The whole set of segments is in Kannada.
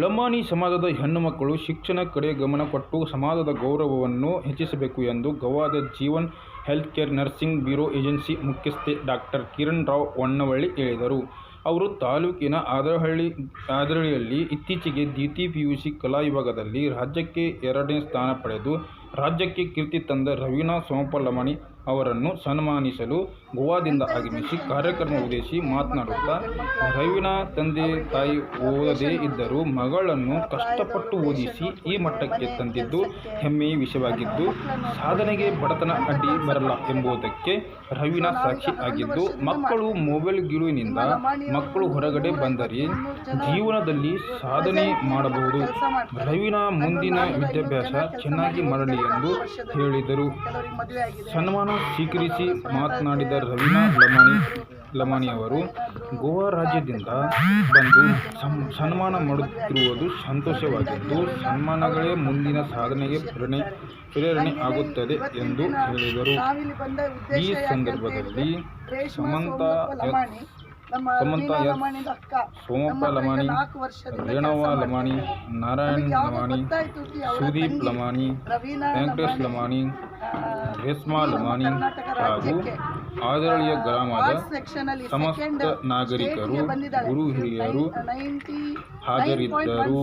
ಲಂಬಾಣಿ ಸಮಾಜದ ಹೆಣ್ಣುಮಕ್ಕಳು ಶಿಕ್ಷಣ ಕಡೆ ಗಮನ ಕೊಟ್ಟು ಸಮಾಜದ ಗೌರವವನ್ನು ಹೆಚ್ಚಿಸಬೇಕು ಎಂದು ಗೋವಾದ Jeevan health care nursing bureau agency ಮುಖ್ಯಸ್ಥೆ ಡಾಕ್ಟರ್ ಕಿರಣ್ ರಾವ್ ಹೊನ್ನವಳ್ಳಿ ಹೇಳಿದರು. ಅವರು ತಾಲೂಕಿನ ಆದರಹಳ್ಳಿ, ಆದರಹಳ್ಳಿಯಲ್ಲಿ ಇತ್ತೀಚೆಗೆ ದ್ವಿತೀಯ ಸಿ ಕಲಾ ವಿಭಾಗದಲ್ಲಿ ರಾಜ್ಯಕ್ಕೆ ಎರಡನೇ ಸ್ಥಾನ ಪಡೆದು, ರಾಜ್ಯಕ್ಕೆ ಕೀರ್ತಿ ತಂದ ರವೀನಾ ಸೋಮಪ್ಪ ಲಮಾಣಿ ಅವರನ್ನು ಸನ್ಮಾನಿಸಲು ಗೋವಾದಿಂದ ಆಗಮಿಸಿ ಕಾರ್ಯಕ್ರಮ ಉದ್ದೇಶಿ ಮಾತನಾಡುತ್ತಾ, ರವಿನ ತಂದೆ ತಾಯಿ ಓದದೇ ಇದ್ದರೂ ಮಗಳನ್ನು ಕಷ್ಟಪಟ್ಟು ಓದಿಸಿ ಈ ಮಟ್ಟಕ್ಕೆ ತಂದಿದ್ದು ಹೆಮ್ಮೆಯ ವಿಷಯವಾಗಿದ್ದು, ಸಾಧನೆಗೆ ಬಡತನ ಅಡ್ಡಿ ಬರಲ್ಲ ಎಂಬುದಕ್ಕೆ ರವಿನ ಸಾಕ್ಷಿ ಆಗಿದ್ದು, ಮಕ್ಕಳು ಮೊಬೈಲ್ ಗಿರುವಿನಿಂದ ಮಕ್ಕಳು ಹೊರಗಡೆ ಬಂದರೆ ಜೀವನದಲ್ಲಿ ಸಾಧನೆ ಮಾಡಬಹುದು. ರವಿನ ಮುಂದಿನ ವಿದ್ಯಾಭ್ಯಾಸ ಚೆನ್ನಾಗಿ ಮಾಡಲಿ ಎಂದು ಹೇಳಿದರು. ಸನ್ಮಾನ ಸ್ವೀಕರಿಸಿ ಮಾತನಾಡಿದ ರವೀನಾ ಲಮಾಣಿ ಲಮಾಣಿ ಅವರು, ಗೋವಾ ರಾಜ್ಯದಿಂದ ಬಂದು ಸನ್ಮಾನ ಮಾಡುತ್ತಿರುವುದು ಸಂತೋಷವಾಗಿದ್ದು, ಸನ್ಮಾನಗಳೇ ಮುಂದಿನ ಸಾಧನೆಗೆ ಪ್ರೇರಣೆ ಆಗುತ್ತದೆ ಎಂದು ಹೇಳಿದರು. ಈ ಸಂದರ್ಭದಲ್ಲಿ ಸಮಂತ ಎಸ್, ಸೋಮಪ್ಪ ಲಮಾಣಿ, ರೇಣವ್ವ ಲಮಾಣಿ, ನಾರಾಯಣ್ ಲಮಾಣಿ, ಸುದೀಪ್ ಲಮಾಣಿ, ವೆಂಕಟೇಶ್ ಲಮಾಣಿ, ರೇಷ್ಮಾ ಲಮಾಣಿ ಹಾಗೂ ಆದರಳಿಯ ಗ್ರಾಮದ ಸಮಸ್ತ ನಾಗರಿಕರು, ಗುರು ಹಿರಿಯರು ಹಾಜರಿದ್ದರು.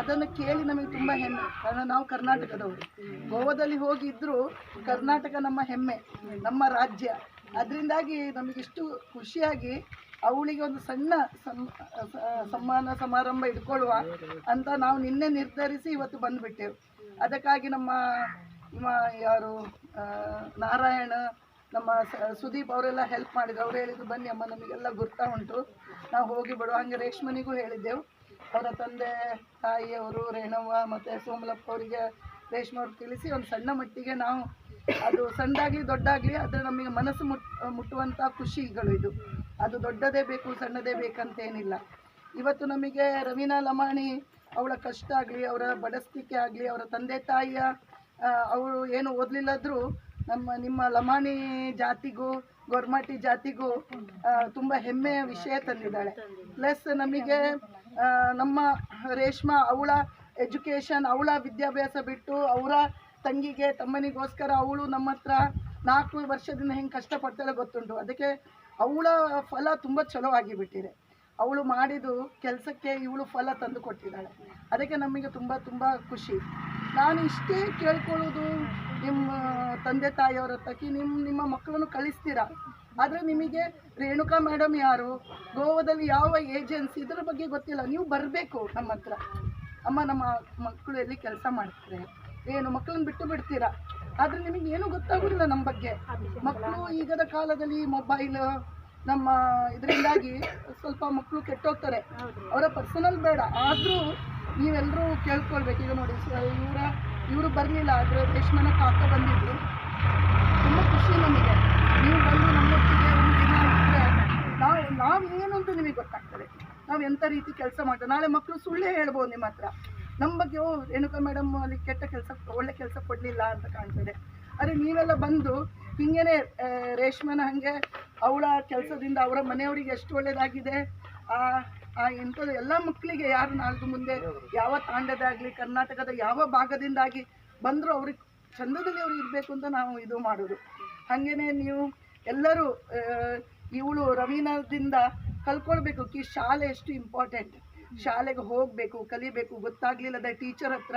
ಅದನ್ನು ಕೇಳಿ ನಮಗೆ ತುಂಬ ಹೆಮ್ಮೆ. ಕಾರಣ ನಾವು ಕರ್ನಾಟಕದವರು. ಗೋವಾದಲ್ಲಿ ಹೋಗಿದ್ರು ಕರ್ನಾಟಕ ನಮ್ಮ ಹೆಮ್ಮೆ ನಮ್ಮ ರಾಜ್ಯ. ಅದರಿಂದಾಗಿ ನಮಗಿಷ್ಟು ಖುಷಿಯಾಗಿ ಅವಳಿಗೆ ಒಂದು ಸಣ್ಣ ಸಮ್ಮಾನ ಸಮಾರಂಭ ಇಟ್ಕೊಳ್ಳುವ ಅಂತ ನಾವು ನಿನ್ನೆ ನಿರ್ಧರಿಸಿ ಇವತ್ತು ಬಂದುಬಿಟ್ಟೆವು. ಅದಕ್ಕಾಗಿ ನಮ್ಮ ನಿಮ್ಮ ಯಾರು ನಾರಾಯಣ, ನಮ್ಮ ಸುದೀಪ್ ಅವರೆಲ್ಲ ಹೆಲ್ಪ್ ಮಾಡಿದ್ರು. ಅವ್ರು ಹೇಳಿದ್ರು, ಬನ್ನಿ ಅಮ್ಮ, ನಮಗೆಲ್ಲ ಗುರ್ತಾ ಉಂಟು. ನಾವು ಹೋಗಿ ಬಿಡುವ ಹಂಗೆ ರೇಷ್ಮನಿಗೂ ಹೇಳಿದ್ದೆವು. ಅವರ ತಂದೆ, ತಾಯಿಯವರು ರೇಣವ್ವ ಮತ್ತು ಸೋಮಲಪ್ಪ ಅವರಿಗೆ ರೇಷ್ಮೆ ಅವ್ರಿಗೆ ತಿಳಿಸಿ ಒಂದು ಸಣ್ಣ ಮಟ್ಟಿಗೆ ನಾವು ಅದು ಸಣ್ಣದಾಗಲಿ ದೊಡ್ಡಾಗಲಿ ಆದರೆ ನಮಗೆ ಮನಸ್ಸು ಮುಟ್ ಮುಟ್ಟುವಂಥ ಖುಷಿಗಳು ಇದು. ಅದು ದೊಡ್ಡದೇ ಬೇಕು, ಸಣ್ಣದೇ ಬೇಕಂತೇನಿಲ್ಲ. ಇವತ್ತು ನಮಗೆ ರವೀನಾ ಲಮಾಣಿ ಅವಳ ಕಷ್ಟ ಆಗಲಿ, ಅವರ ಬಡಸ್ತಿಕೆ ಆಗಲಿ, ಅವರ ತಂದೆ ತಾಯಿಯ ಅವಳು ಏನು ಓದಲಿಲ್ಲದ್ರೂ ನಮ್ಮ, ನಿಮ್ಮ ಲಮಾಣಿ ಜಾತಿಗೂ, ಗೊರ್ಮಾಟಿ ಜಾತಿಗೂ ತುಂಬ ಹೆಮ್ಮೆಯ ವಿಷಯ ತಂದಿದ್ದಾಳೆ. ಪ್ಲಸ್ ನಮಗೆ ನಮ್ಮ ರೇಷ್ಮಾ ಅವಳ ಎಜುಕೇಷನ್ ಅವಳ ವಿದ್ಯಾಭ್ಯಾಸ ಬಿಟ್ಟು ಅವರ ತಂಗಿಗೆ, ತಮ್ಮನಿಗೋಸ್ಕರ ಅವಳು ನಮ್ಮ ಹತ್ರ ನಾಲ್ಕು ವರ್ಷದಿಂದ ಹೆಂಗೆ ಕಷ್ಟಪಡ್ತಾಳೆ ಗೊತ್ತುಂಟು. ಅದಕ್ಕೆ ಅವಳ ಫಲ ತುಂಬ ಚಲೋ ಆಗಿಬಿಟ್ಟಿದೆ. ಅವಳು ಮಾಡಿದ್ದು ಕೆಲಸಕ್ಕೆ ಇವಳು ಫಲ ತಂದು ಕೊಟ್ಟಿದ್ದಾಳೆ. ಅದಕ್ಕೆ ನಮಗೆ ತುಂಬ ತುಂಬ ಖುಷಿ. ನಾನು ಇಷ್ಟೇ ಕೇಳ್ಕೊಳ್ಳೋದು ನಿಮ್ಮ ತಂದೆ ತಾಯಿಯವರ ತಕ್ಕಿ ನಿಮ್ಮ ನಿಮ್ಮ ಮಕ್ಕಳನ್ನು ಕಳಿಸ್ತೀರಾ? ಆದರೆ ನಿಮಗೆ ರೇಣುಕಾ ಮೇಡಮ್ ಯಾರು? ಗೋವಾದಲ್ಲಿ ಯಾವ ಏಜೆನ್ಸಿ ಇದರ ಬಗ್ಗೆ ಗೊತ್ತಿಲ್ಲ. ನೀವು ಬರಬೇಕು ನಮ್ಮ ಹತ್ರ. ಅಮ್ಮ, ನಮ್ಮ ಮಕ್ಕಳು ಎಲ್ಲಿ ಕೆಲಸ ಮಾಡ್ತಾರೆ? ಏನು, ಮಕ್ಕಳನ್ನ ಬಿಟ್ಟು ಬಿಡ್ತೀರಾ? ಆದರೆ ನಿಮಗೆ ಏನೂ ಗೊತ್ತಾಗೋದಿಲ್ಲ ನಮ್ಮ ಬಗ್ಗೆ. ಮಕ್ಕಳು ಈಗದ ಕಾಲದಲ್ಲಿ ಮೊಬೈಲ್ ನಮ್ಮ ಇದರಿಂದಾಗಿ ಸ್ವಲ್ಪ ಮಕ್ಕಳು ಕೆಟ್ಟೋಗ್ತಾರೆ. ಅವರ ಪರ್ಸನಲ್ ಬೇಡ. ಆದರೂ ನೀವೆಲ್ಲರೂ ಕೇಳ್ಕೊಳ್ಬೇಕು. ಈಗ ನೋಡಿ ಇವರ ಇವರು ಬರಲಿಲ್ಲ ಆದರೆ ರೇಷ್ಮನ ಕಾಕ ಬಂದಿದ್ರು. ತುಂಬ ಖುಷಿ ನಮಗೆ. ನೀವು ಬಂದು ನಮ್ಮೊಟ್ಟಿಗೆ ಒಂದು ದಿನ ಇದ್ದರೆ ನಾವು ನಾವು ಏನು ಅಂತ ನಿಮಗೆ ಗೊತ್ತಾಗ್ತದೆ. ನಾವು ಎಂಥ ರೀತಿ ಕೆಲಸ ಮಾಡ್ತೇವೆ. ನಾಳೆ ಮಕ್ಕಳು ಸುಳ್ಳೇ ಹೇಳ್ಬೋದು ನಿಮ್ಮ ಹತ್ರ. ನಮ್ಮ ಬಗ್ಗೆ ಓ ರೇಣುಕಾ ಮೇಡಮ್ ಅಲ್ಲಿ ಕೆಟ್ಟ ಕೆಲಸ ಒಳ್ಳೆ ಕೆಲಸ ಕೊಡಲಿಲ್ಲ ಅಂತ ಕಾಣ್ತದೆ. ಆದರೆ ನೀವೆಲ್ಲ ಬಂದು ಹಿಂಗೇನೆ ರೇಷ್ಮೆನ ಹಾಗೆ ಅವಳ ಕೆಲಸದಿಂದ ಅವರ ಮನೆಯವರಿಗೆ ಎಷ್ಟು ಒಳ್ಳೆಯದಾಗಿದೆ ಆ ಇಂಥದ್ದು ಎಲ್ಲ ಮಕ್ಕಳಿಗೆ ಯಾರು ನಾಲ್ಕು ಮುಂದೆ ಯಾವ ತಾಂಡದಾಗಲಿ ಕರ್ನಾಟಕದ ಯಾವ ಭಾಗದಿಂದಾಗಿ ಬಂದರೂ ಅವ್ರಿಗೆ ಚಂದದಲ್ಲಿ ಅವ್ರು ಇರಬೇಕು ಅಂತ ನಾವು ಇದು ಮಾಡೋದು. ಹಾಗೇನೆ ನೀವು ಎಲ್ಲರೂ ಇವಳು ರವೀನಾದಿಂದ ಕಲ್ಕೊಳ್ಬೇಕು ಕಿ ಶಾಲೆ ಎಷ್ಟು ಇಂಪಾರ್ಟೆಂಟ್ ಶಾಲೆಗೆ ಹೋಗಬೇಕು, ಕಲಿಬೇಕು, ಗೊತ್ತಾಗಲಿಲ್ಲದ ಟೀಚರ್ ಹತ್ರ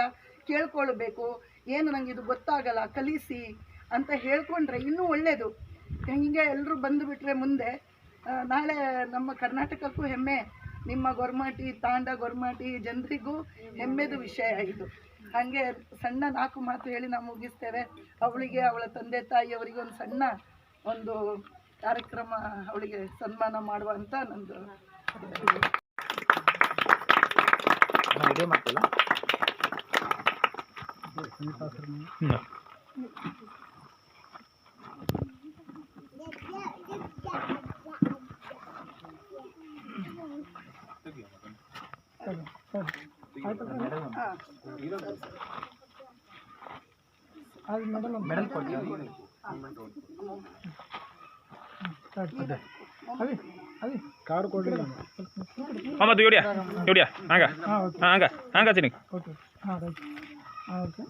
ಕೇಳ್ಕೊಳ್ಬೇಕು, ಏನು ನನಗೆ ಇದು ಗೊತ್ತಾಗಲ್ಲ, ಕಲಿಸಿ. ಅಂತ ಹೇಳ್ಕೊಂಡ್ರೆ ಇನ್ನೂ ಒಳ್ಳೆಯದು ಹೀಗೆ ಎಲ್ಲರೂ ಬಂದುಬಿಟ್ರೆ ಮುಂದೆ ನಾಳೆ ನಮ್ಮ ಕರ್ನಾಟಕಕ್ಕೂ ಹೆಮ್ಮೆ. ನಿಮ್ಮ ಗೊರ್ಮಾಟಿ ತಾಂಡ ಗೊರ್ಮಾಟಿ ಜನರಿಗೂ ಹೆಮ್ಮೆದು ವಿಷಯ ಇದು. ಹಾಗೆ ಸಣ್ಣ ನಾಲ್ಕು ಮಾತು ಹೇಳಿ ನಾವು ಮುಗಿಸ್ತೇವೆ. ಅವಳಿಗೆ ಅವಳ ತಂದೆ ತಾಯಿಯವರಿಗೆ ಒಂದು ಸಣ್ಣ ಒಂದು ಕಾರ್ಯಕ್ರಮ ಅವಳಿಗೆ ಸನ್ಮಾನ ಮಾಡುವಂತ ನಂದು ಇದೇ ಮಾಡ್ತಿಲ್ಲ ಮೆಡಲ್ ಕೊಡ್ತೀವಿ ಅದು ಅದು ಕಾರ್ಡ್ ಕೊಡಲಿಲ್ಲ ಮೊಹಮ್ಮದ್ ಯೂಡಿಯಾ ಯೂಡಿಯಾ ಹಂಗ? ಹಾಂ, ಹಂಗ. ಹಂಗ ಓಕೆ ಹಾಂ ರೈಟ್ ಓಕೆ.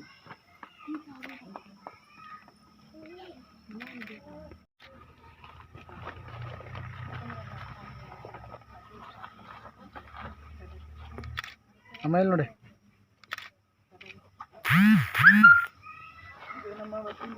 ಆಮೇಲೆ ನೋಡಿ.